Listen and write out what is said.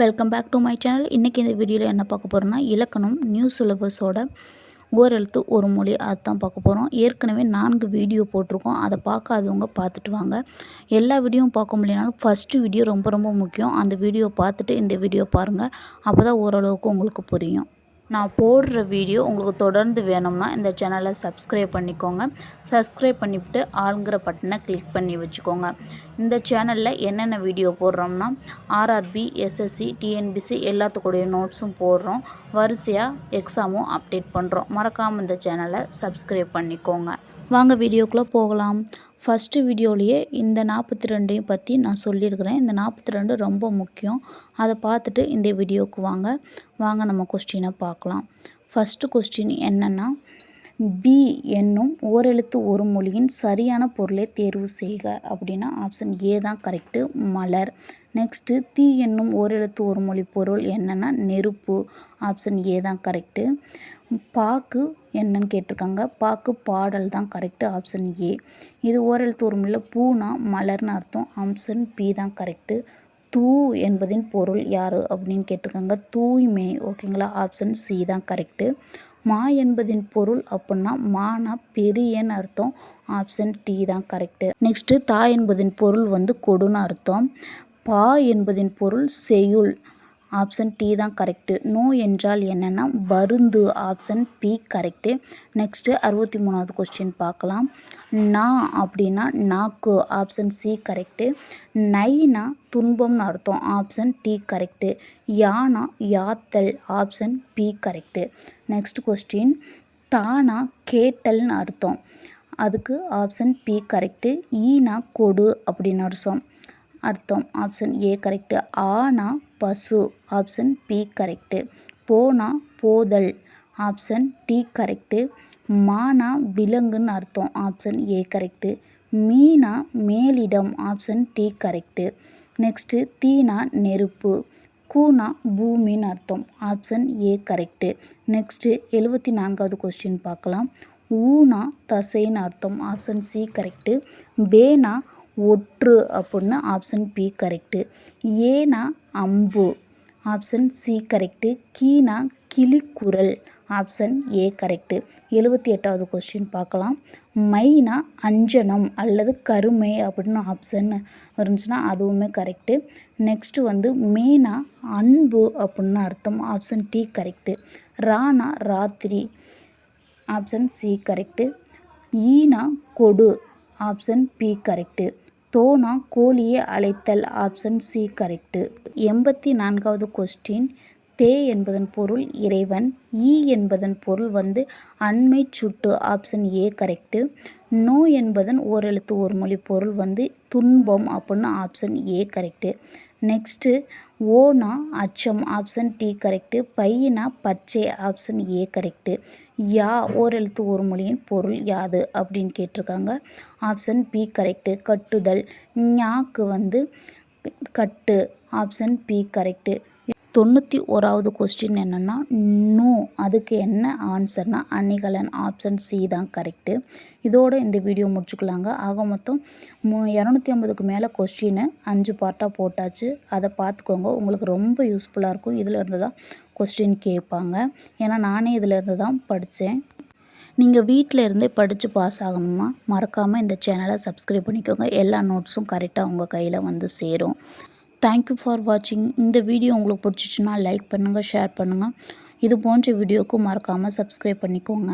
Welcome back to my channel இன்றைக்கி இந்த வீடியோவில் என்ன பார்க்க போகிறோன்னா இலக்கணம் நியூ சிலபஸோட ஓரெழுத்து ஒரு மொழி அதுதான் பார்க்க போகிறோம் ஏற்கனவே நான்கு வீடியோ போட்டிருக்கோம். அதை பார்க்காதவங்க பார்த்துட்டு வாங்க. எல்லா வீடியோவும் பார்க்க முடியலனாலும் ஃபஸ்ட்டு வீடியோ ரொம்ப ரொம்ப முக்கியம். அந்த வீடியோ பார்த்துட்டு இந்த வீடியோ பாருங்கள் அப்போ தான் ஓரளவுக்கு உங்களுக்கு புரியும். நான் போடுற வீடியோ உங்களுக்கு தொடர்ந்து வேணும்னா இந்த சேனலை சப்ஸ்கிரைப் பண்ணிக்கோங்க. சப்ஸ்கிரைப் பண்ணிவிட்டு ஆளுங்கிற பட்டனை கிளிக் பண்ணி வச்சுக்கோங்க. இந்த சேனலில் என்னென்ன வீடியோ போடுறோம்னா ஆர்ஆர்பி எஸ்எஸ்சி டிஎன்பிசி எல்லாத்துக்குடைய நோட்ஸும் போடுறோம். வரிசையாக எக்ஸாமும் அப்டேட் பண்ணுறோம் மறக்காமல் இந்த சேனலை சப்ஸ்கிரைப் பண்ணிக்கோங்க. வாங்க வீடியோக்குள்ளே போகலாம். ஃபஸ்ட்டு வீடியோலேயே இந்த நாற்பத்தி ரெண்டையும் பற்றி நான் சொல்லியிருக்கிறேன். இந்த நாற்பத்தி ரெண்டு ரொம்ப முக்கியம். அதை பார்த்துட்டு இந்த வீடியோவுக்கு வாங்க. வாங்க நம்ம கொஸ்டினை பார்க்கலாம். ஃபஸ்ட்டு கொஸ்டின் என்னென்னா பி என்னும் ஓரெழுத்து ஒரு மொழியின் சரியான பொருளை தேர்வு செய்க அப்படின்னா ஆப்ஷன் ஏ தான் கரெக்டு மலர். நெக்ஸ்ட்டு தீ என்னும் ஓரெழுத்து ஒரு மொழி பொருள் என்னென்னா நெருப்பு. ஆப்ஷன் ஏ தான் கரெக்டு பாக்கு என்னன்னு கேட்டிருக்காங்க. பாக்கு பாடல் தான் கரெக்டு ஆப்ஷன் ஏ இது ஓரெழுத்து ஒரு மொழியில் பூனா மலர்னு அர்த்தம். ஆப்ஷன் பி தான் கரெக்டு தூ என்பதின் பொருள் யார் அப்படின்னு கேட்டிருக்காங்க. தூய்மை. ஓகேங்களா ஆப்ஷன் சி தான் கரெக்டு மா என்பதின் பொருள் அப்படின்னா மானா பெரியன்னு அர்த்தம். ஆப்ஷன் டி தான் கரெக்டு நெக்ஸ்ட்டு தா என்பதின் பொருள் வந்து கொடுன்னு அர்த்தம். பா என்பதின் பொருள் செய்யுள். ஆப்ஷன் டி தான் கரெக்டு நோ என்றால் என்னென்னா பருந்து ஆப்ஷன் பி கரெக்டு நெக்ஸ்ட்டு அறுபத்தி மூணாவது கொஸ்டின் பார்க்கலாம். நா அப்படின்னா நாக்கு. ஆப்ஷன் சி கரெக்டு நைனா துன்பம்னு அர்த்தம். ஆப்ஷன் டி கரெக்டு யானா யாத்தல். Option B correct next question தானா கேட்டல்னு அர்த்தம். அதுக்கு ஆப்ஷன் பி கரெக்டு ஈனா கொடு அப்படின்னு அர்த்தம். அர்த்தம். ஆப்ஷன் ஏ கரெக்டு ஆனா பசு. ஆப்ஷன் பி கரெக்டு போனா போதல். ஆப்ஷன் டி கரெக்டு மானா விலங்குன்னு அர்த்தம். ஆப்ஷன் ஏ கரெக்டு மீனா மேலிடம். ஆப்ஷன் டி கரெக்டு நெக்ஸ்ட்டு தீனா நெருப்பு. கூனா பூமின்னு அர்த்தம். ஆப்ஷன் ஏ கரெக்டு நெக்ஸ்ட்டு எழுபத்தி நான்காவது கொஸ்டின் பார்க்கலாம். ஊனா தசைன்னு அர்த்தம். ஆப்ஷன் சி கரெக்டு பேனா ஒற்று அப்படின்னு ஆப்ஷன் பி கரெக்டு ஏனா அம்பு. ஆப்ஷன் சி கரெக்டு கீனா கிளிக்குரல் ஆப்ஷன் ஏ கரெக்டு எழுபத்தி எட்டாவது கொஸ்டின் பார்க்கலாம். மைனா அஞ்சனம் அல்லது கருமை அப்படின்னு ஆப்ஷன் இருந்துச்சுன்னா அதுவுமே கரெக்டு நெக்ஸ்ட்டு வந்து மேனா அன்பு அப்படின்னு அர்த்தம். ஆப்ஷன் டி கரெக்டு ரானா ராத்திரி. ஆப்ஷன் சி கரெக்டு ஈனா கொடு. ஆப்ஷன் பி கரெக்டு தோனா கோழியை அழைத்தல். ஆப்ஷன் சி கரெக்டு எண்பத்தி நான்காவது கொஸ்டின் தே என்பதன் பொருள் இறைவன். ஈ என்பதன் பொருள் வந்து அண்மை சுட்டு. ஆப்ஷன் ஏ கரெக்டு நோ என்பதன் ஓரெழுத்து ஒரு மொழி பொருள் வந்து துன்பம் அப்படின்னு ஆப்ஷன் ஏ கரெக்டு நெக்ஸ்ட்டு ஓனா அச்சம் ஆப்ஷன் டி கரெக்டு பையனா பச்சை ஆப்ஷன் ஏ கரெக்டு யா ஓரெழுத்து ஒரு மொழியின் பொருள் யாது அப்படின்னு கேட்டிருக்காங்க. ஆப்ஷன் பி கரெக்டு கட்டுதல். ஞாக்கு வந்து கட்டு. ஆப்ஷன் பி கரெக்டு தொண்ணூற்றி ஓராவது கொஸ்டின் என்னென்னா நோ அதுக்கு என்ன ஆன்சர்னால் அன்னிகலன் ஆப்ஷன் சி தான் கரெக்டு இதோட இந்த வீடியோ முடிச்சுக்கலாங்க. ஆக மொத்தம் மு இரநூத்தி ஐம்பதுக்கு மேலே கொஸ்டின் அஞ்சு பார்ட்டாக போட்டாச்சு. அதை பார்த்துக்கோங்க. உங்களுக்கு ரொம்ப யூஸ்ஃபுல்லாக இருக்கும். இதில் இருந்து தான் கொஸ்டின் கேட்பாங்க. ஏன்னா நானே இதில் இருந்து தான் படித்தேன் நீங்கள் வீட்டில் இருந்தே படித்து பாஸ் ஆகணுமா மறக்காமல் இந்த சேனலை சப்ஸ்கிரைப் பண்ணிக்கோங்க. எல்லா நோட்ஸும் கரெக்டாக உங்கள் கையில் வந்து சேரும். தேங்க்யூ ஃபார் வாட்சிங் இந்த வீடியோ உங்களுக்கு பிடிச்சிச்சுன்னா லைக் பண்ணுங்கள் ஷேர் பண்ணுங்கள் இது போன்ற வீடியோவுக்கு மறக்காமல் சப்ஸ்கிரைப் பண்ணிக்கோங்க.